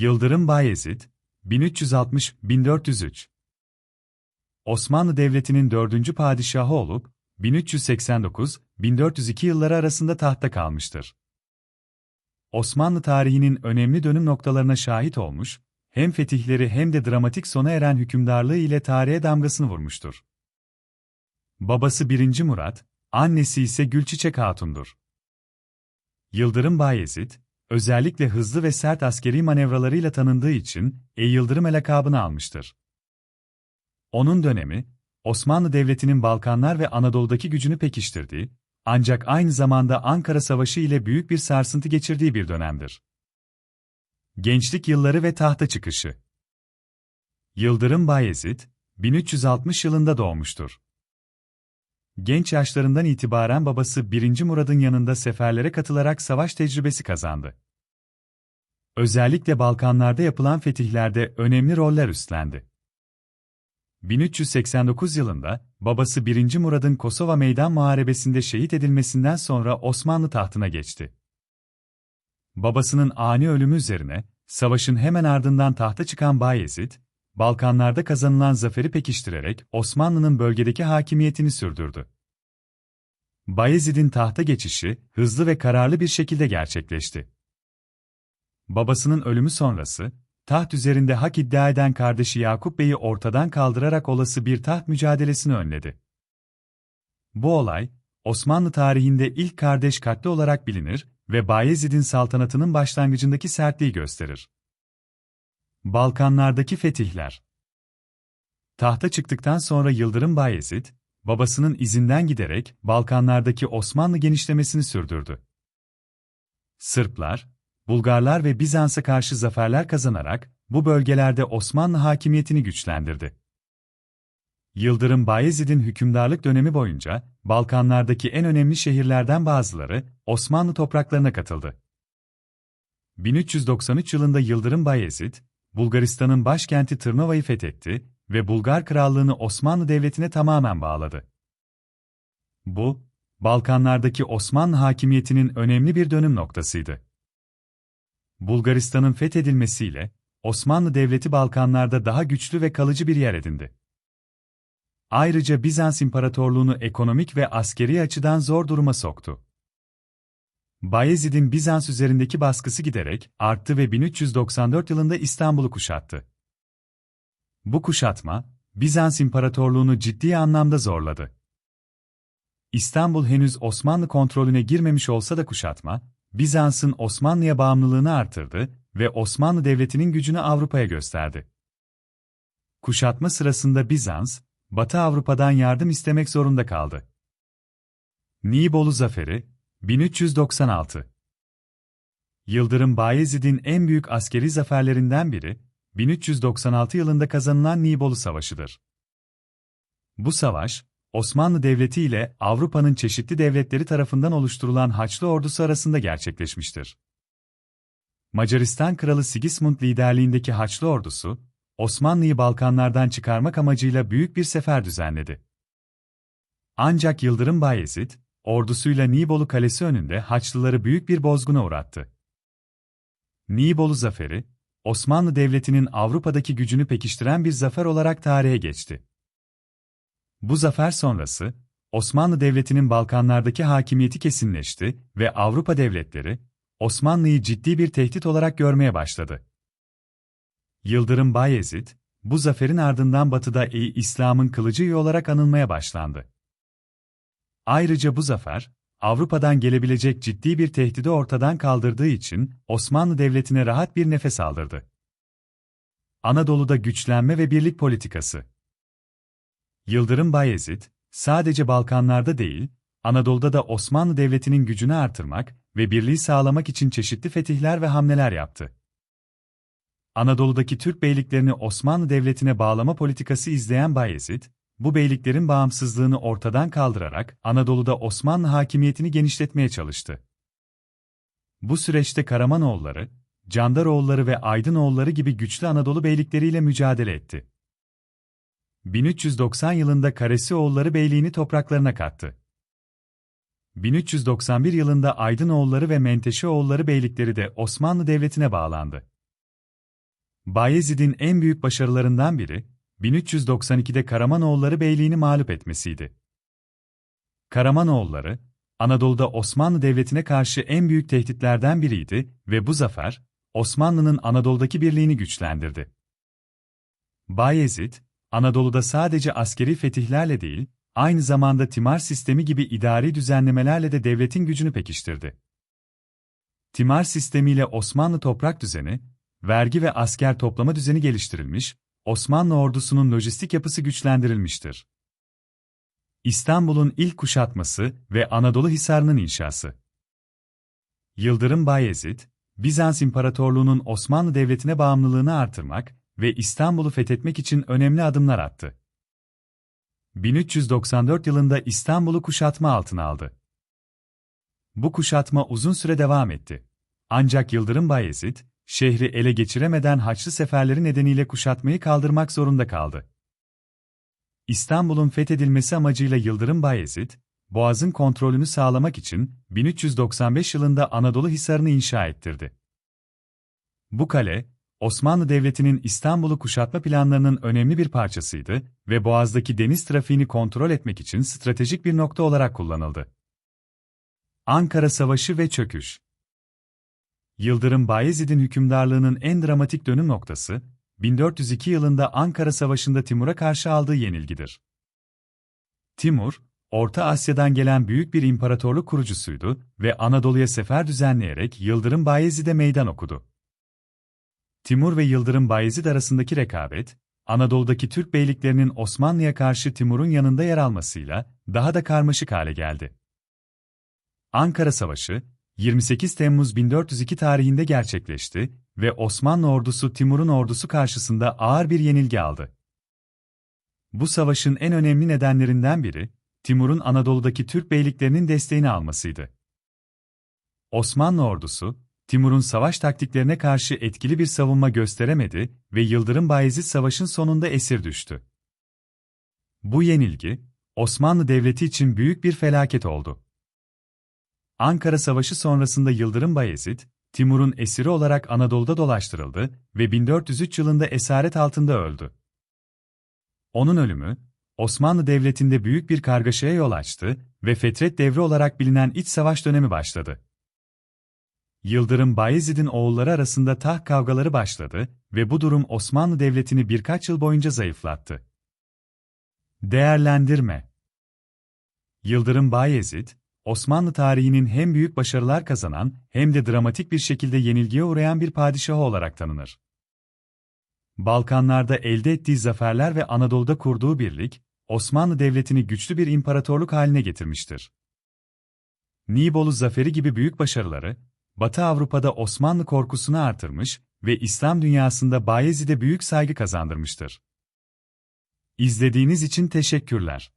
Yıldırım Bayezid, 1360-1403 Osmanlı Devleti'nin dördüncü padişahı olup, 1389-1402 yılları arasında tahta kalmıştır. Osmanlı tarihinin önemli dönüm noktalarına şahit olmuş, hem fetihleri hem de dramatik sona eren hükümdarlığı ile tarihe damgasını vurmuştur. Babası 1. Murat, annesi ise Gülçiçek Hatun'dur. Yıldırım Bayezid, özellikle hızlı ve sert askeri manevralarıyla tanındığı için Ey Yıldırım lakabını almıştır. Onun dönemi, Osmanlı Devleti'nin Balkanlar ve Anadolu'daki gücünü pekiştirdiği, ancak aynı zamanda Ankara Savaşı ile büyük bir sarsıntı geçirdiği bir dönemdir. Gençlik yılları ve tahta çıkışı Yıldırım Bayezid, 1360 yılında doğmuştur. Genç yaşlarından itibaren babası 1. Murad'ın yanında seferlere katılarak savaş tecrübesi kazandı. Özellikle Balkanlarda yapılan fetihlerde önemli roller üstlendi. 1389 yılında, babası 1. Murad'ın Kosova Meydan Muharebesi'nde şehit edilmesinden sonra Osmanlı tahtına geçti. Babasının ani ölümü üzerine, savaşın hemen ardından tahta çıkan Bayezid, Balkanlarda kazanılan zaferi pekiştirerek Osmanlı'nın bölgedeki hakimiyetini sürdürdü. Bayezid'in tahta geçişi hızlı ve kararlı bir şekilde gerçekleşti. Babasının ölümü sonrası, taht üzerinde hak iddia eden kardeşi Yakup Bey'i ortadan kaldırarak olası bir taht mücadelesini önledi. Bu olay, Osmanlı tarihinde ilk kardeş katli olarak bilinir ve Bayezid'in saltanatının başlangıcındaki sertliği gösterir. Balkanlardaki fetihler Tahta çıktıktan sonra Yıldırım Bayezid, babasının izinden giderek Balkanlardaki Osmanlı genişlemesini sürdürdü. Sırplar, Bulgarlar ve Bizans'a karşı zaferler kazanarak bu bölgelerde Osmanlı hakimiyetini güçlendirdi. Yıldırım Bayezid'in hükümdarlık dönemi boyunca Balkanlardaki en önemli şehirlerden bazıları Osmanlı topraklarına katıldı. 1393 yılında Yıldırım Bayezid, Bulgaristan'ın başkenti Tırnova'yı fethetti ve Bulgar Krallığını Osmanlı Devleti'ne tamamen bağladı. Bu, Balkanlardaki Osmanlı hakimiyetinin önemli bir dönüm noktasıydı. Bulgaristan'ın fethedilmesiyle Osmanlı Devleti Balkanlarda daha güçlü ve kalıcı bir yer edindi. Ayrıca Bizans İmparatorluğunu ekonomik ve askeri açıdan zor duruma soktu. Bayezid'in Bizans üzerindeki baskısı giderek arttı ve 1394 yılında İstanbul'u kuşattı. Bu kuşatma, Bizans İmparatorluğunu ciddi anlamda zorladı. İstanbul henüz Osmanlı kontrolüne girmemiş olsa da kuşatma, Bizans'ın Osmanlı'ya bağımlılığını artırdı ve Osmanlı Devleti'nin gücünü Avrupa'ya gösterdi. Kuşatma sırasında Bizans, Batı Avrupa'dan yardım istemek zorunda kaldı. Nibolu Zaferi, 1396 Yıldırım Bayezid'in en büyük askeri zaferlerinden biri, 1396 yılında kazanılan Nibolu Savaşı'dır. Bu savaş, Osmanlı Devleti ile Avrupa'nın çeşitli devletleri tarafından oluşturulan Haçlı ordusu arasında gerçekleşmiştir. Macaristan Kralı Sigismund liderliğindeki Haçlı ordusu, Osmanlı'yı Balkanlardan çıkarmak amacıyla büyük bir sefer düzenledi. Ancak Yıldırım Bayezid, ordusuyla Nibolu Kalesi önünde Haçlıları büyük bir bozguna uğrattı. Nibolu Zaferi, Osmanlı Devleti'nin Avrupa'daki gücünü pekiştiren bir zafer olarak tarihe geçti. Bu zafer sonrası, Osmanlı Devleti'nin Balkanlardaki hakimiyeti kesinleşti ve Avrupa devletleri, Osmanlı'yı ciddi bir tehdit olarak görmeye başladı. Yıldırım Bayezid, bu zaferin ardından batıda İslam'ın kılıcı olarak anılmaya başlandı. Ayrıca bu zafer, Avrupa'dan gelebilecek ciddi bir tehdidi ortadan kaldırdığı için Osmanlı Devleti'ne rahat bir nefes aldırdı. Anadolu'da güçlenme ve birlik politikası Yıldırım Bayezid, sadece Balkanlarda değil, Anadolu'da da Osmanlı Devleti'nin gücünü artırmak ve birliği sağlamak için çeşitli fetihler ve hamleler yaptı. Anadolu'daki Türk beyliklerini Osmanlı Devleti'ne bağlama politikası izleyen Bayezid, bu beyliklerin bağımsızlığını ortadan kaldırarak Anadolu'da Osmanlı hakimiyetini genişletmeye çalıştı. Bu süreçte Karamanoğulları, Candaroğulları ve Aydınoğulları gibi güçlü Anadolu beylikleriyle mücadele etti. 1390 yılında Karesioğulları Beyliğini topraklarına kattı. 1391 yılında Aydınoğulları ve Menteşeoğulları beylikleri de Osmanlı Devleti'ne bağlandı. Bayezid'in en büyük başarılarından biri, 1392'de Karamanoğulları Beyliğini mağlup etmesiydi. Karamanoğulları, Anadolu'da Osmanlı Devleti'ne karşı en büyük tehditlerden biriydi ve bu zafer, Osmanlı'nın Anadolu'daki birliğini güçlendirdi. Bayezid, Anadolu'da sadece askeri fetihlerle değil, aynı zamanda timar sistemi gibi idari düzenlemelerle de devletin gücünü pekiştirdi. Timar sistemiyle Osmanlı toprak düzeni, vergi ve asker toplama düzeni geliştirilmiş, Osmanlı ordusunun lojistik yapısı güçlendirilmiştir. İstanbul'un ilk kuşatması ve Anadolu Hisarı'nın inşası. Yıldırım Bayezid, Bizans İmparatorluğu'nun Osmanlı Devleti'ne bağımlılığını artırmak ve İstanbul'u fethetmek için önemli adımlar attı. 1394 yılında İstanbul'u kuşatma altına aldı. Bu kuşatma uzun süre devam etti. Ancak Yıldırım Bayezid, şehri ele geçiremeden Haçlı seferleri nedeniyle kuşatmayı kaldırmak zorunda kaldı. İstanbul'un fethedilmesi amacıyla Yıldırım Bayezid, Boğaz'ın kontrolünü sağlamak için 1395 yılında Anadolu Hisarı'nı inşa ettirdi. Bu kale, Osmanlı Devleti'nin İstanbul'u kuşatma planlarının önemli bir parçasıydı ve Boğaz'daki deniz trafiğini kontrol etmek için stratejik bir nokta olarak kullanıldı. Ankara Savaşı ve Çöküş Yıldırım Bayezid'in hükümdarlığının en dramatik dönüm noktası, 1402 yılında Ankara Savaşı'nda Timur'a karşı aldığı yenilgidir. Timur, Orta Asya'dan gelen büyük bir imparatorluk kurucusuydu ve Anadolu'ya sefer düzenleyerek Yıldırım Bayezid'e meydan okudu. Timur ve Yıldırım Bayezid arasındaki rekabet, Anadolu'daki Türk beyliklerinin Osmanlı'ya karşı Timur'un yanında yer almasıyla daha da karmaşık hale geldi. Ankara Savaşı, 28 Temmuz 1402 tarihinde gerçekleşti ve Osmanlı ordusu Timur'un ordusu karşısında ağır bir yenilgi aldı. Bu savaşın en önemli nedenlerinden biri, Timur'un Anadolu'daki Türk beyliklerinin desteğini almasıydı. Osmanlı ordusu, Timur'un savaş taktiklerine karşı etkili bir savunma gösteremedi ve Yıldırım Bayezid Savaş'ın sonunda esir düştü. Bu yenilgi, Osmanlı Devleti için büyük bir felaket oldu. Ankara Savaşı sonrasında Yıldırım Bayezid, Timur'un esiri olarak Anadolu'da dolaştırıldı ve 1403 yılında esaret altında öldü. Onun ölümü, Osmanlı Devleti'nde büyük bir kargaşaya yol açtı ve Fetret Devri olarak bilinen iç savaş dönemi başladı. Yıldırım Bayezid'in oğulları arasında taht kavgaları başladı ve bu durum Osmanlı Devleti'ni birkaç yıl boyunca zayıflattı. Değerlendirme Yıldırım Bayezid, Osmanlı tarihinin hem büyük başarılar kazanan hem de dramatik bir şekilde yenilgiye uğrayan bir padişahı olarak tanınır. Balkanlarda elde ettiği zaferler ve Anadolu'da kurduğu birlik, Osmanlı Devleti'ni güçlü bir imparatorluk haline getirmiştir. Nibolu zaferi gibi büyük başarıları, Batı Avrupa'da Osmanlı korkusunu artırmış ve İslam dünyasında Bayezid'e büyük saygı kazandırmıştır. İzlediğiniz için teşekkürler.